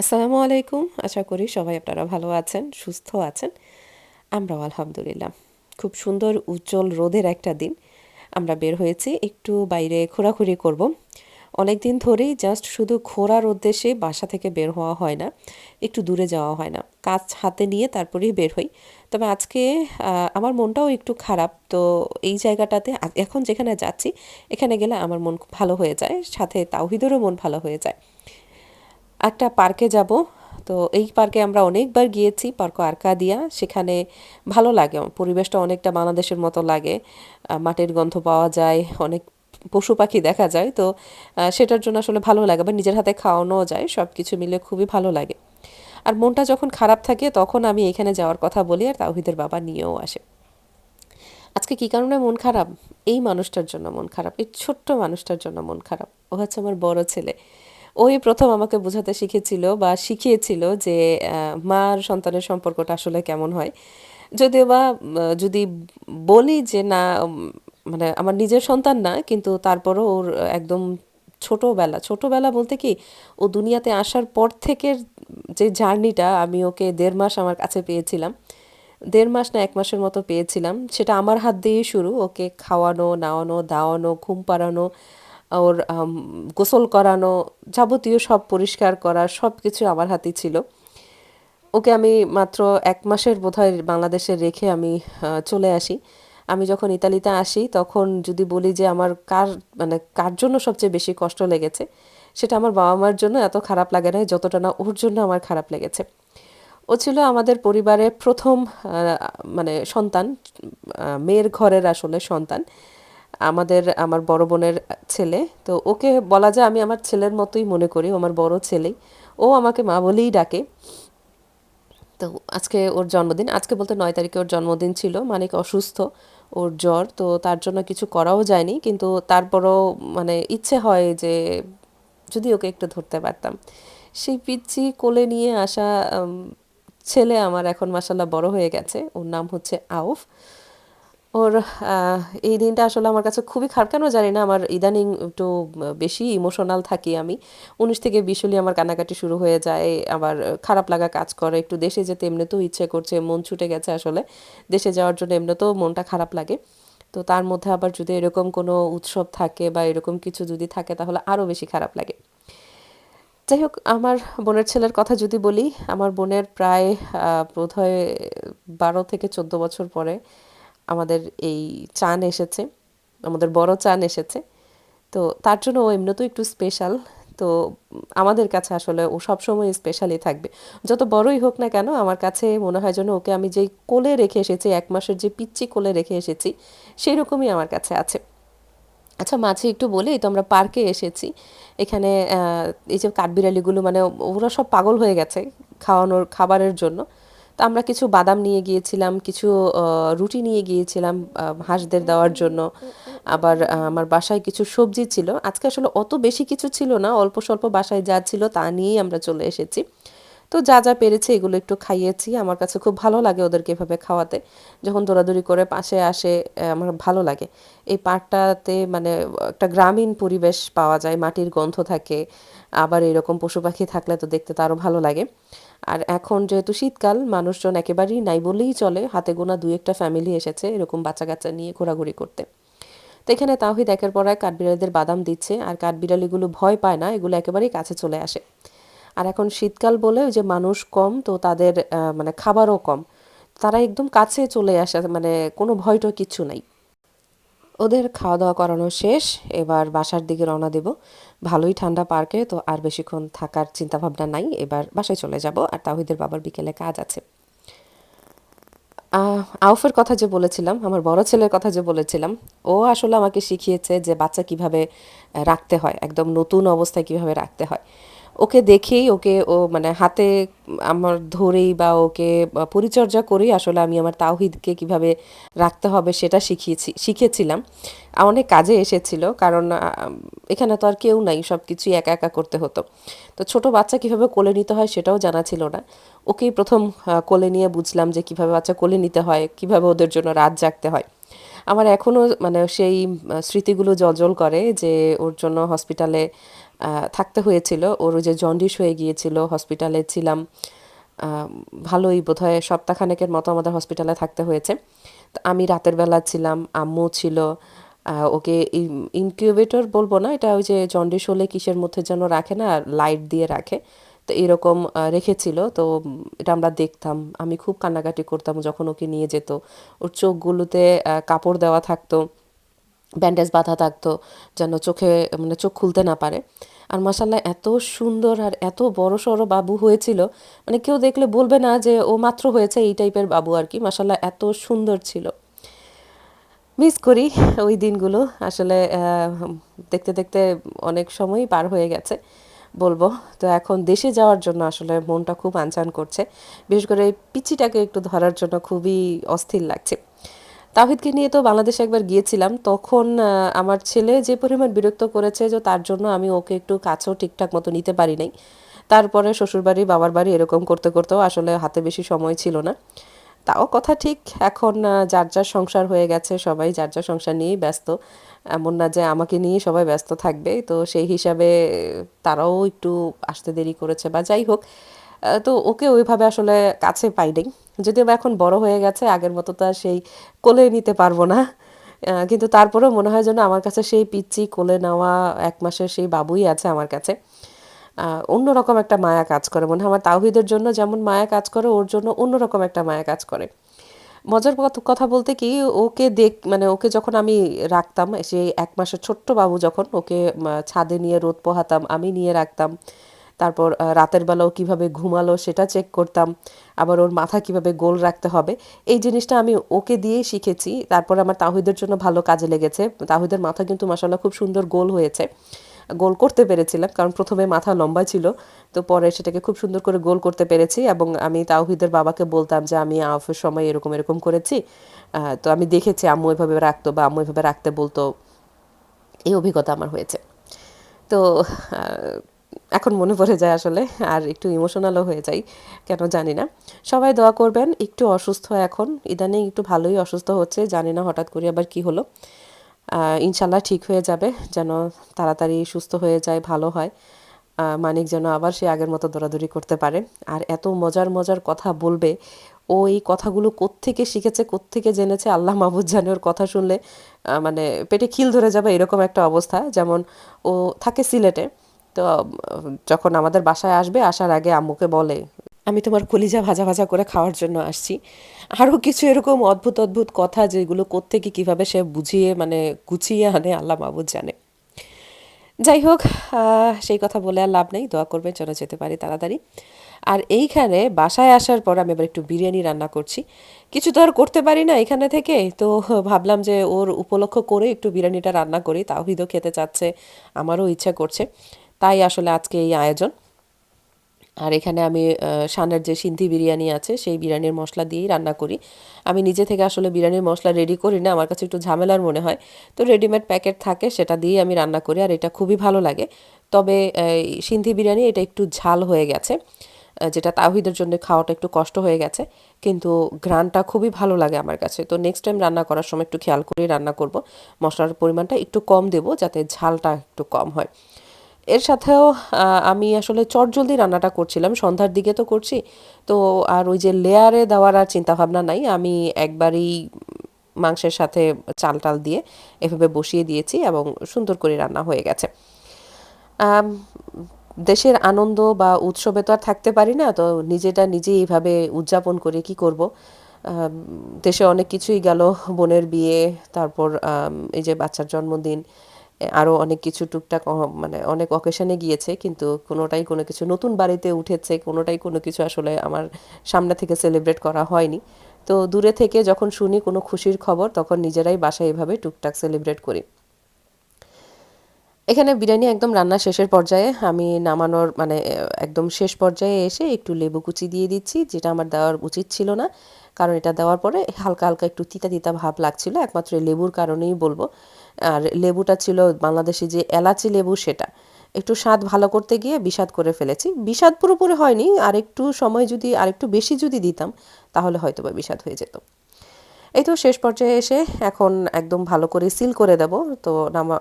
আসসালামু আলাইকুম। আশা করি সবাই আপনারা ভালো আছেন, সুস্থ আছেন। আমরাও আলহামদুলিল্লাহ। খুব সুন্দর, উজ্জ্বল রোদের একটা দিন। আমরা বের হয়েছি, একটু বাইরে ঘোরাঘুরি করব। অনেক দিন ধরেই জাস্ট শুধু ঘোরার উদ্দেশ্যে বাসা থেকে বের হওয়া হয় না, একটু দূরে যাওয়া হয় না। কাজ হাতে নিয়ে তারপরেই বের হই। তবে আজকে আমার মনটাও একটু খারাপ। তো এই জায়গাটাতে এখন যেখানে যাচ্ছি, এখানে গেলে আমার মন ভালো হয়ে যায়, সাথে তাওহিদেরও মন ভালো হয়ে যায়। একটা পার্কে যাব। তো এই পার্কে আমরা অনেকবার গিয়েছি, পার্ক আরকাদিয়া। সেখানে ভালো লাগে, পরিবেশটা অনেকটা বাংলাদেশের মতো লাগে। মাটির গন্ধ পাওয়া যায়, অনেক পশু পাখি দেখা যায়। তো সেটার জন্য আসলে ভালো লাগে বা নিজের হাতে খাওয়ানোও যায় সব কিছু মিলে খুবই ভালো লাগে। আর মনটা যখন খারাপ থাকে, তখন আমি এখানে যাওয়ার কথা বলি আর তাওহিদের বাবা নিয়েও আসে। আজকে কী কারণে মন খারাপ? এই মানুষটার জন্য মন খারাপ, এই ছোট্ট মানুষটার জন্য মন খারাপ। ও হচ্ছে আমার বড় ছেলে। ওই প্রথম আমাকে বোঝাতে শিখেছিল বা শিখিয়েছিল যে মার সন্তানের সম্পর্কটা আসলে কেমন হয়। যদিও বা যদি বলি যে না মানে আমার নিজের সন্তান না, কিন্তু তারপরও ওর একদম ছোটোবেলা ছোটোবেলা বলতে কি, ও দুনিয়াতে আসার পর থেকে যে জার্নিটা আমি ওকে দেড় মাস আমার কাছে পেয়েছিলাম। দেড় মাস না এক মাসের মতো পেয়েছিলাম। সেটা আমার হাত দিয়েই শুরু। ওকে খাওয়ানো, নাওয়ানো, দাওয়ানো, ঘুম পাড়ানো ওর গোসল করানো, যাবতীয় সব পরিষ্কার করা, সব কিছু আমার হাতেই ছিল। ওকে আমি মাত্র এক মাসের বোধহয় বাংলাদেশে রেখে আমি চলে আসি। আমি যখন ইতালিতে আসি, তখন যদি বলি যে আমার কার মানে কার জন্য সবচেয়ে বেশি কষ্ট লেগেছে, সেটা আমার বাবা মার জন্য এত খারাপ লাগে না যতটা না ওর জন্য আমার খারাপ লেগেছে। ও ছিল আমাদের পরিবারের প্রথম মানে সন্তান মেয়ের ঘরের আসলে সন্তান। আমাদের, আমার বড় বোনের ছেলে। তো ওকে বলা যায় আমি আমার ছেলের মতোই মনে করি আমার বড় ছেলেই। ও আমাকে মা বলেই ডাকে। তো আজকে ওর জন্মদিন। আজকে বলতে নয় তারিখে ওর জন্মদিন ছিল। মানিক অসুস্থ, ওর জ্বর। তো তার জন্য কিছু করাও যায়নি। কিন্তু তারপরও মানে ইচ্ছে হয় যে যদি ওকে একটু ধরতে পারতাম। সেই পিচ্ছি কোলে নিয়ে আসা ছেলে আমার এখন মাসাল্লাহ বড় হয়ে গেছে। ওর নাম হচ্ছে আউফ। ওর এই দিনটা আসলে আমার কাছে খুবই খারাপ। কেন জানি না, আমার ইদানিং একটু বেশি ইমোশনাল থাকি আমি। উনিশ থেকে বিশ আমার কান্নাকাটি শুরু হয়ে যায়, আবার খারাপ লাগা কাজ করে। একটু দেশে যেতে এমনিতেও ইচ্ছে করছে, মন ছুটে গেছে আসলে। দেশে যাওয়ার জন্য এমনিতেও মনটা খারাপ লাগে। তো তার মধ্যে আবার যদি এরকম কোনো উৎসব থাকে বা এরকম কিছু যদি থাকে, তাহলে আরও বেশি খারাপ লাগে। যাই হোক, আমার বোনের ছেলের কথা যদি বলি, আমার বোনের প্রায় বোধহয় বারো থেকে চোদ্দ বছর পরে আমাদের এই চান এসেছে, আমাদের বড় চান এসেছে। তো তার জন্য ও এমনিতেও একটু স্পেশাল তো আমাদের কাছে আসলে ও সবসময় স্পেশালই থাকবে। যত বড়ই হোক না কেন, আমার কাছে মনে হয় যেন ওকে আমি যেই কোলে রেখে এসেছি, এক মাসের যে পিচ্ছি কোলে রেখে এসেছি সেই রকমই আমার কাছে আছে। আচ্ছা মাঝে একটু বলি, তো আমরা পার্কে এসেছি। এখানে এই যে কাঠবিড়ালিগুলো মানে ওরা সব পাগল হয়ে গেছে খাওয়ানোর, খাবারের জন্য। তো আমরা কিছু বাদাম নিয়ে গিয়েছিলাম, কিছু রুটি নিয়ে গিয়েছিলাম হাঁসদের দেওয়ার জন্য। আবার আমার বাসায় কিছু সবজি ছিল। আজকে আসলে অত বেশি কিছু ছিল না, অল্প স্বল্প বাসায় যা ছিল তা নিয়েই আমরা চলে এসেছি। তো যা যা পেরেছে এগুলো একটু খাইয়েছি। আমার কাছে খুব ভালো লাগে ওদেরকে এভাবে খাওয়াতে। যখন দৌড়াদৌড়ি করে পাশে আসে আমার ভালো লাগে। এই পার্কটাতে মানে একটা গ্রামীণ পরিবেশ পাওয়া যায়, মাটির গন্ধ থাকে, আবার এরকম পশু পাখি থাকলে তো দেখতে তো আরও ভালো লাগে। আর এখন যেহেতু শীতকাল, মানুষজন একেবারেই নাই বলেই চলে, হাতে গোনা দু একটা ফ্যামিলি এসেছে এরকম বাচ্চা কাচ্চা নিয়ে ঘোরাঘুরি করতে। তো এখানে তাহিদ একের পর এক কাঠবিড়ালিদের বাদাম দিচ্ছে, আর কাঠবিড়ালিগুলো ভয় পায় না, এগুলো একেবারেই কাছে চলে আসে। আর এখন শীতকাল বলে ওই যে মানুষ কম, তো তাদের মানে খাবারও কম। তারা একদম কাছে চলে আসে মানে কোনো ভয়টা কিছু নাই। ওদের খাওয়া দাওয়া করানো শেষ, এবার বাসার দিকে রওনা দেব। ভালোই ঠান্ডা পার্কে, তো আর বেশিক্ষণ থাকার চিন্তাভাবনা নাই। এবার বাসায় চলে যাব, আর তাহিদের বাবার বিকেলে কাজ আছে। আউফের কথা যে বলেছিলাম, আমার বড় ছেলের কথা যে বলেছিলাম, ও আসলে আমাকে শিখিয়েছে যে বাচ্চা কীভাবে রাখতে হয়, একদম নতুন অবস্থায় কীভাবে রাখতে হয়। ওকে দেখেই, ওকে, ও মানে হাতে আমার ধরেই বা ওকে পরিচর্যা করেই আসলে আমি আমার তাওহিদকে কীভাবে রাখতে হবে সেটা শিখিয়েছি, শিখেছিলাম। অনেক কাজে এসেছিল, কারণ এখানে তো আর কেউ নাই সব কিছুই একা একা করতে হতো। তো ছোট বাচ্চা কীভাবে কোলে নিতে হয় সেটাও জানা ছিল না। ওকেই প্রথম কোলে নিয়ে বুঝলাম যে কীভাবে বাচ্চা কোলে নিতে হয়, কীভাবে ওদের জন্য রাত জাগতে হয়। আমার এখনও মানে সেই স্মৃতিগুলো জল করে যে ওর জন্য হসপিটালে থাকতে হয়েছিল। ওর যে জন্ডিস হয়ে গিয়েছিল হসপিটালে ছিলাম। ভালোই বোধহয় সপ্তাহখানেকের মতো আমাদের হসপিটালে থাকতে হয়েছে। তো আমি রাতের বেলা ছিলাম, আম্মু ছিল। ওকে ইনকিউবেটর বলব না, এটা ওই যে জন্ডিস হলে কিসের মধ্যে যেন রাখে না লাইট দিয়ে রাখে। এরকম রেখেছিল। তো এটা আমরা দেখতাম। আমি খুব কান্নাকাটি করতাম যখন ওকে নিয়ে যেত। ওর চোখগুলোতে কাপড় দেওয়া থাকতো, ব্যান্ডেজ বাঁধা থাকতো, যেন চোখে মানে চোখ খুলতে না পারে। আর মাসাল্লাহ এত সুন্দর আর এত বড় সড়ো বাবু হয়েছিল। মানে কেউ দেখলে বলবে না যে ও মাত্র হয়েছে এই টাইপের বাবু আর কি। মাসাল্লাহ এত সুন্দর ছিল। মিস করি ওই দিনগুলো। আসলে দেখতে দেখতে অনেক সময়ই পার হয়ে গেছে। বলব। তো এখন দেশে যাওয়ার জন্য আসলে মনটা খুব আনচান করছে। বিশেষ করে এই পিচিটাকে একটু ধরার জন্য খুবই অস্থির লাগছে। তাহিদকে নিয়ে তো বাংলাদেশে একবার গিয়েছিলাম। তখন আমার ছেলে যে পরিমাণ বিরক্ত করেছে যে তার জন্য আমি ওকে একটু কাছেও ঠিকঠাক মতো নিতে পারি নাই। তারপরে শ্বশুরবাড়ি, বাবার বাড়ি এরকম করতে করতেও আসলে হাতে বেশি সময় ছিল না। তাও কথা ঠিক। এখন যার যার সংসার হয়ে গেছে, সবাই যার যার সংসার নিয়েই ব্যস্ত। এমন না যে আমাকে নিয়ে সবাই ব্যস্ত থাকবে। তো সেই হিসাবে তারাও একটু আসতে দেরি করেছে বা যাই হোক তো ওকে ওইভাবে আসলে কাছে পাই নাই যদিও বা এখন বড় হয়ে গেছে, আগের মতো তো আর সেই কোলে নিতে পারব না। কিন্তু তারপরেও মনে হয় যেন আমার কাছে সেই পিচ্চি কোলে নেওয়া এক মাসের সেই বাবুই আছে আমার কাছে। অন্যরকম একটা মায়া কাজ করে। মনে হয় আমার তাওহিদের জন্য যেমন মায়া কাজ করে, ওর জন্য অন্যরকম একটা মায়া কাজ করে। মজার কথা বলতে কি, ওকে দেখ মানে ওকে যখন আমি রাখতাম সেই এক মাসের ছোট্ট বাবু যখন ওকে ছাদে নিয়ে রোদ পোহাতাম, আমি নিয়ে রাখতাম। তারপর রাতের বেলাও কীভাবে ঘুমালো সেটা চেক করতাম। আবার ওর মাথা কীভাবে গোল রাখতে হবে, এই জিনিসটা আমি ওকে দিয়েই শিখেছি। তারপর আমার তাহিদের জন্য ভালো কাজে লেগেছে। তাহিদের মাথা কিন্তু মাসাল্লাহ খুব সুন্দর গোল হয়েছে। গোল করতে পেরেছিলাম, কারণ প্রথমে মাথা লম্বা ছিল, তো পরে সেটাকে খুব সুন্দর করে গোল করতে পেরেছি এবং আমি তাওহিদের বাবাকে বলতাম যে, আমি আফের সময় এরকম এরকম করেছি। তো আমি দেখেছি আম্মু এভাবে রাখতো বা আম্মু এভাবে রাখতে বলতো। এই অভিজ্ঞতা আমার হয়েছে। তো এখন মনে পড়ে যায় আসলে, আর একটু ইমোশনালও হয়ে যাই, কেন জানি না। সবাই দোয়া করবেন, একটু অসুস্থ এখন, ইদানিং একটু ভালোই অসুস্থ হচ্ছে, জানি না হঠাৎ করে আবার কি হলো। ইনশাল্লাহ ঠিক হয়ে যাবে, যেন তাড়াতাড়ি সুস্থ হয়ে যায়, ভালো হয়। মানিক যেন আবার সে আগের মতো দৌড়াদৌড়ি করতে পারে। আর এত মজার মজার কথা বলবে, ও এই কথাগুলো কোত্থেকে শিখেছে, কোত্থেকে জেনেছে, আল্লাহ মাহবুদ জানে ওর কথা শুনলে মানে পেটে খিল ধরে যাবে এরকম একটা অবস্থা। যেমন ও থাকে সিলেটে, তো যখন আমাদের বাসায় আসবে, আসার আগে আম্মুকে বলে আমি তোমার কলিজা ভাজা ভাজা করে খাওয়ার জন্য আসছি। আরও কিছু এরকম অদ্ভুত অদ্ভুত কথা যেগুলো কোত্থেকে কীভাবে সে বুঝিয়ে মানে গুছিয়ে আনে, আল্লাহ মাহবুদ জানে। যাই হোক সেই কথা বলে আর লাভ নেই, দোয়া করবেন যেন যেতে পারি তাড়াতাড়ি। আর এইখানে বাসায় আসার পর আমি এবার একটু বিরিয়ানি রান্না করছি। কিছু তো আর করতে পারি না এখানে থেকে, তো ভাবলাম যে ওর উপলক্ষ করে একটু বিরিয়ানিটা রান্না করি, তাওহিদও খেতে চাচ্ছে, আমারও ইচ্ছা করছে। তাই আসলে আজকে এই আয়োজন। আর এখানে আমি সানের যে সিন্ধি বিরিয়ানি আছে, সেই বিরিয়ানির মশলা দিয়েই রান্না করি। আমি নিজে থেকে আসলে বিরিয়ানির মশলা রেডি করি না, আমার কাছে একটু ঝামেলার মনে হয়। তো রেডিমেড প্যাকেট থাকে, সেটা দিয়েই আমি রান্না করি, আর এটা খুবই ভালো লাগে। তবে সিন্ধি বিরিয়ানি এটা একটু ঝাল হয়ে গেছে যেটা তাহিদের জন্য খাওয়াটা একটু কষ্ট হয়ে গেছে, কিন্তু ঘ্রাণটা খুবই ভালো লাগে আমার কাছে। তো নেক্সট টাইম রান্না করার সময় একটু খেয়াল করে রান্না করব। মশলার পরিমাণটা একটু কম দেব, যাতে ঝালটা একটু কম হয়। এর সাথেও আমি আসলে চটজলদি রান্নাটা করছিলাম, সন্ধ্যার দিকে তো করছি। তো আর ওই যে লেয়ারে দেওয়ার আর চিন্তাভাবনা নাই, আমি একবারই মাংসের সাথে চাল টাল দিয়ে এভাবে বসিয়ে দিয়েছি এবং সুন্দর করে রান্না হয়ে গেছে। দেশের আনন্দ বা উৎসবে তো আর থাকতে পারি না, তো নিজেটা নিজেই এইভাবে উদযাপন করে কি করব? দেশে অনেক কিছুই গেল, বোনের বিয়ে, তারপর এই যে বাচ্চার জন্মদিন আরও অনেক কিছু টুকটাক মানে অনেক অকেশনে গিয়েছে, কিন্তু কোনোটাই কোনো কিছু নতুন বাড়িতে উঠেছে, কোনোটাই কোনো কিছু আসলে আমার সামনে থেকে সেলিব্রেট করা হয়নি। তো দূরে থেকে যখন শুনি কোনো খুশির খবর, তখন নিজেরাই বাসায় এভাবে টুকটাক সেলিব্রেট করি। এখানে বিরিয়ানি একদম রান্না শেষের পর্যায়ে, আমি নামানোর মানে একদম শেষ পর্যায়ে এসে একটু লেবু কুচি দিয়ে দিচ্ছি, যেটা আমার দেওয়ার উচিত ছিল না। কারণ এটা দেওয়ার পরে হালকা হালকা একটু তিতা তিতা ভাব লাগছিল, একমাত্র লেবুর কারণেই বলব। আর লেবুটা ছিল বাংলাদেশি যে এলাচি লেবু সেটা। একটু স্বাদ ভালো করতে গিয়ে বিষাদ করে ফেলেছি। বিষাদ পুরোপুরি হয়নি, আর একটু সময় যদি, আর একটু বেশি যদি দিতাম, তাহলে হয়তো বা বিষাদ হয়ে যেত। এই তো শেষ পর্যায়ে এসে এখন একদম ভালো করে সিল করে দেব। তো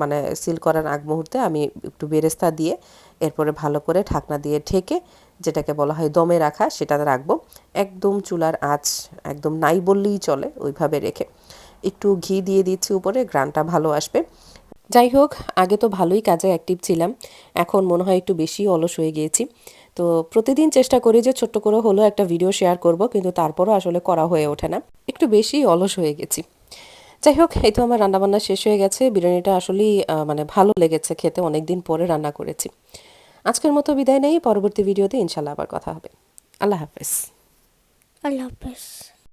মানে সিল করার আগ মুহূর্তে আমি একটু বেরেস্তা দিয়ে, এরপরে ভালো করে ঢাকনা দিয়ে ঢেকে, যেটাকে বলা হয় দমে রাখা সেটাতে রাখব। একদম চুলার আঁচ একদম নাই বললেই চলে, ওইভাবে রেখে। একটু ঘি দিয়ে দিচ্ছি উপরে, গ্রানটা ভালো আসবে। যাই হোক, আগে তো ভালোই কাজে অ্যাক্টিভ ছিলাম, এখন মনে হয় একটু বেশি অলস হয়ে গিয়েছি। তো প্রতিদিন চেষ্টা করি যে ছোট্ট করে হলেও একটা ভিডিও শেয়ার করব, কিন্তু তারপরও আসলে করা হয়ে ওঠে না। একটু বেশি অলস হয়ে গেছি। যাই হোক, এই তো আমার রান্নাবান্না শেষ হয়ে গেছে। বিরিয়ানিটা আসলেই মানে ভালো লেগেছে খেতে অনেক দিন পরে রান্না করেছি। আজকের মতো বিদায় নেই, পরবর্তী ভিডিওতে ইনশাল্লাহ আবার কথা হবে। আল্লাহ হাফেজ। আল্লাহ হাফেজ।